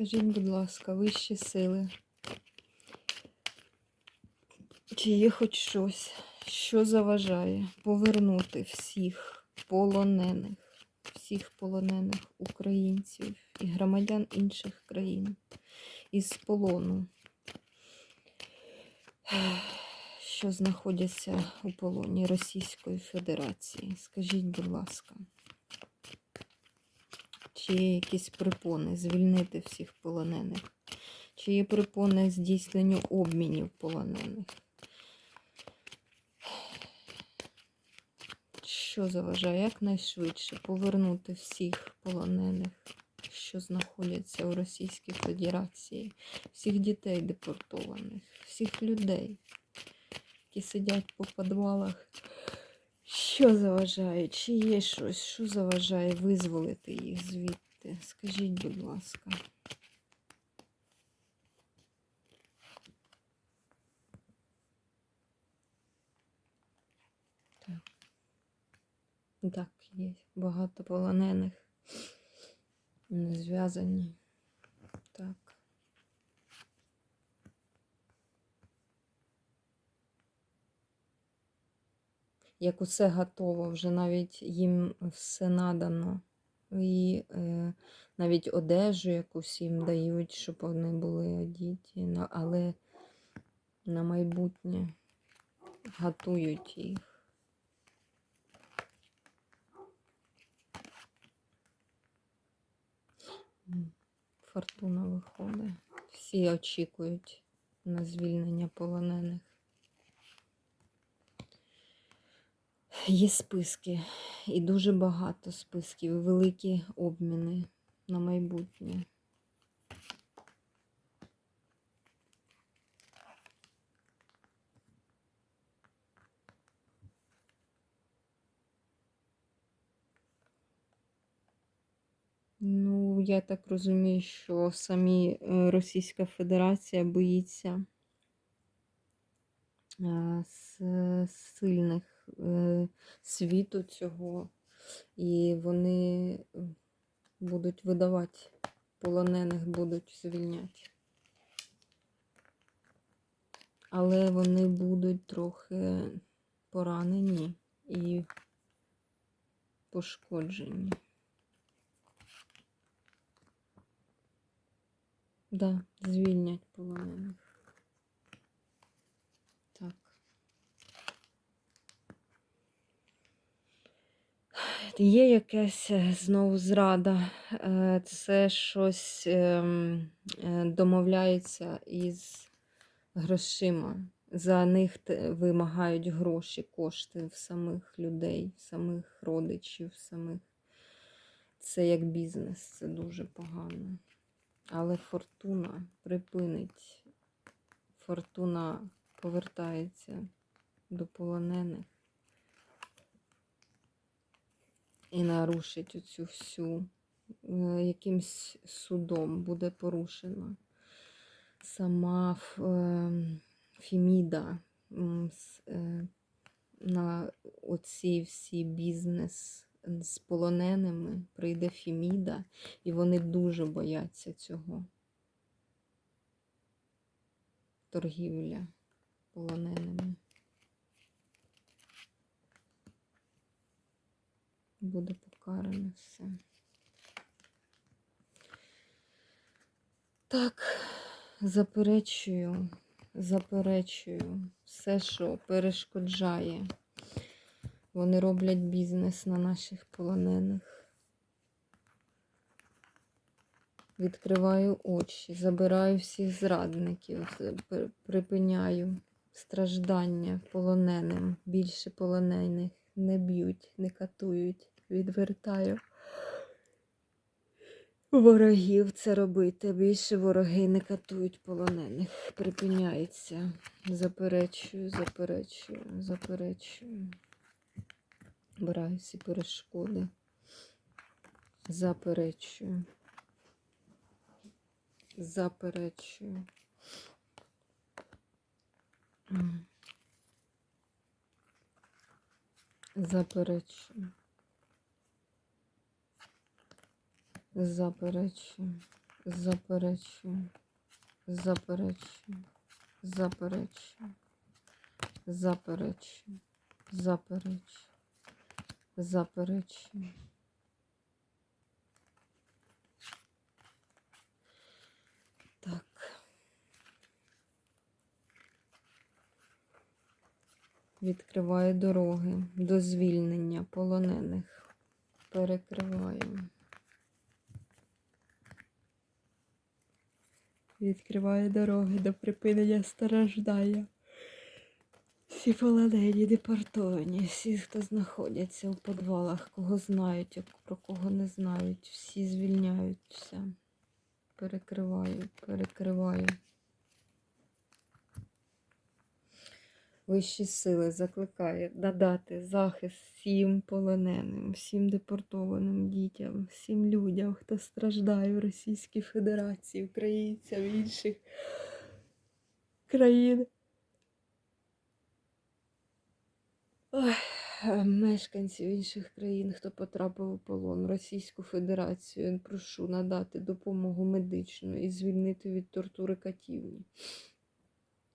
Скажіть, будь ласка, вищі сили. Чи є хоч щось, що заважає повернути всіх полонених, всіх полонених українців і громадян інших країн із полону, що знаходяться у полоні Російської Федерації? Скажіть, будь ласка. Чи є якісь припони звільнити всіх полонених? Чи є припони здійсненню обмінів полонених? Що заважає якнайшвидше повернути всіх полонених, що знаходяться у Російській Федерації, всіх дітей депортованих, всіх людей, які сидять по підвалах? Що заважає? Чи є щось, що заважає визволити їх звідти? Скажіть, будь ласка. Так, так є багато полонених. Не зв'язані. Так. Як усе готово, вже навіть їм все надано. І е, навіть одежу якусь їм дають, щоб вони були одіті, але на майбутнє готують їх. Фортуна виходить. Всі очікують на звільнення полонених. Є списки, і дуже багато списків, великі обміни на майбутнє. Ну, я так розумію, що самі е, Російська Федерація боїться е, с- сильних е, світу цього, і вони е, будуть видавати полонених, будуть звільняти. Але вони будуть трохи поранені і пошкоджені. Да, звільнять полонених. Так. Є якась е, знову зрада. Е, Це щось ем, е, домовляється із грошима. За них вимагають гроші, кошти в самих людей, в самих родичів, в самих. Це як бізнес, це дуже погано. Але фортуна припинить. Фортуна повертається до полонених і нарушить оцю всю е, якимсь судом буде порушена сама Ф- ем, е, на оці всі бізнес з полоненими прийде Феміда, і вони дуже бояться цього. Торгівля полоненими. Буде покаране все. Так, заперечую, заперечую все, що перешкоджає. Вони роблять бізнес на наших полонених. Відкриваю очі, забираю всіх зрадників, припиняю страждання полоненим. Більше полонених не б'ють, не катують, відвертаю. Ворогів це робити. Більше вороги не катують полонених. Припиняється. Заперечую, заперечую, заперечую. Бираю всі перешкоди. Заперечую. Заперечую. М. Заперечую. Заперечую. Заперечу. Заперечую. Заперечую. Заперечую. Заперечую. Заперечую. Так. Відкриваю дороги до звільнення полонених. Перекриваю. Відкриваю дороги до припинення страждання. Всі полонені, депортовані, всі, хто знаходяться у підвалах, кого знають, про кого не знають, всі звільняються. Перекриваю, перекриваю. Вищі сили закликає надати захист всім полоненим, всім депортованим дітям, всім людям, хто страждає в Російській Федерації, українцям інших країн. Мешканців інших країн, хто потрапив у полон, Російську Федерацію, прошу надати допомогу медичну і звільнити від тортури катівні.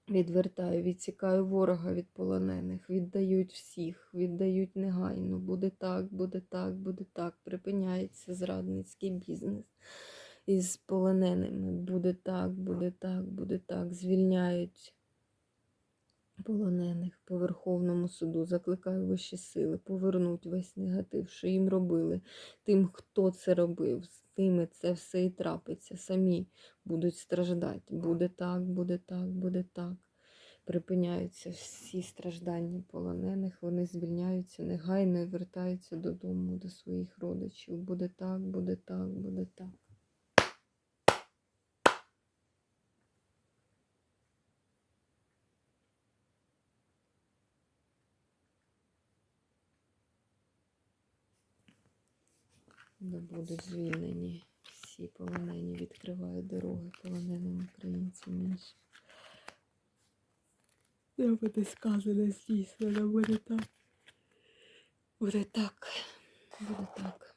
Відвертаю, відсікаю ворога від полонених, віддають всіх, віддають негайно. Буде так, буде так, буде так. Припиняється зрадницький бізнес із полоненими. Буде так, буде так, буде так. Звільняють полонених по Верховному суду. Закликаю вищі сили, повернуть весь негатив, що їм робили. Тим, хто це робив, тими це все і трапиться. Самі будуть страждати. Буде так, буде так, буде так. Припиняються всі страждання полонених, вони звільняються негайно і вертаються додому, до своїх родичів. Буде так, буде так, буде так. Да будуть звільнені всі полонені, відкривають дороги полоненим українцям іншим. Не буде сказано здійснено, буде так. Буде так. Буде так.